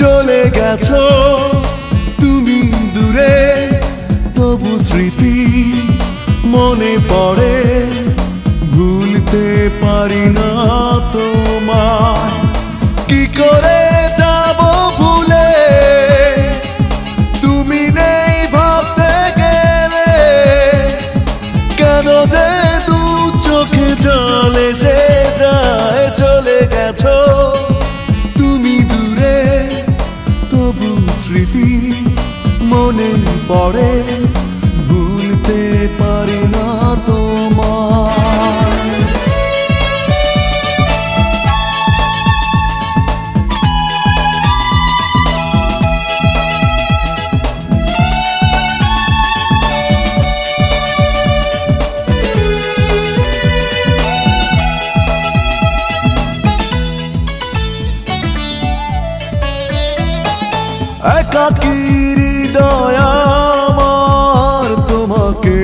গেছো। তুমি দূরে তবু স্মৃতি মনে পড়ে। ভুলতে পারি না। একাকী হৃদয় তোমাকে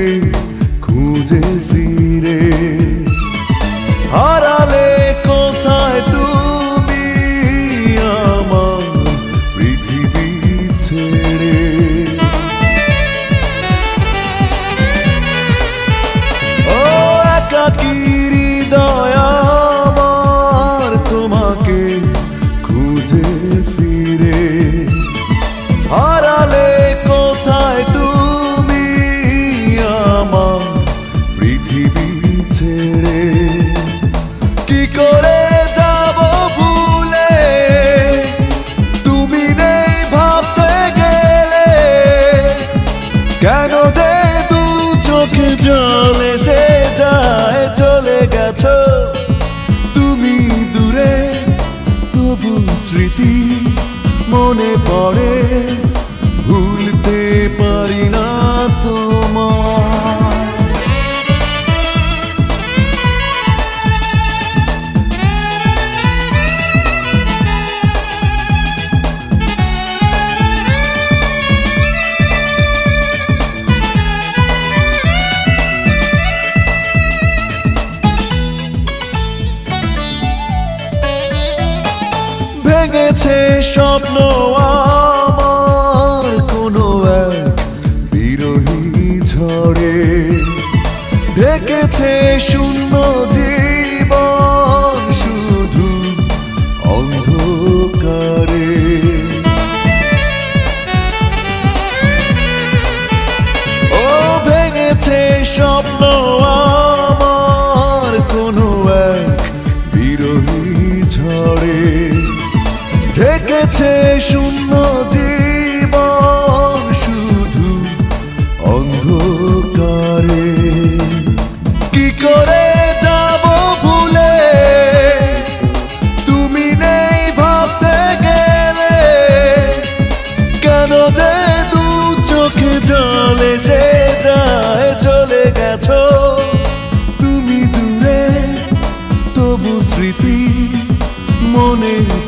খুঁজে ফিরে। হারালে কোথায় তুমি আমার পৃথিবী ছেড়ে? ও একাকী কেন যে দু চোখে জল এসে যায় চলে গেছ? তুমি দূরে তবু স্মৃতি ভেঙেছে স্বপ্ন আমার কোনো এক বিরোহী ঝড়ে। ঢেকেছে শূন্য জীবন শুধু অন্ধকারে।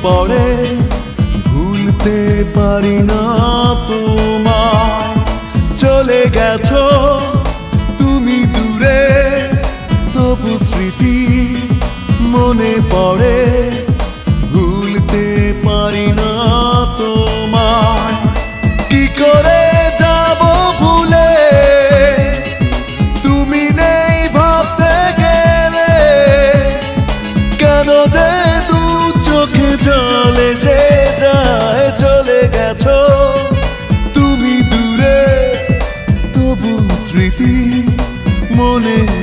পড়ে ভুলতে পারি না তোমার চলে গেছ তুমি দূরে তবু স্মৃতি মনে পড়ে। money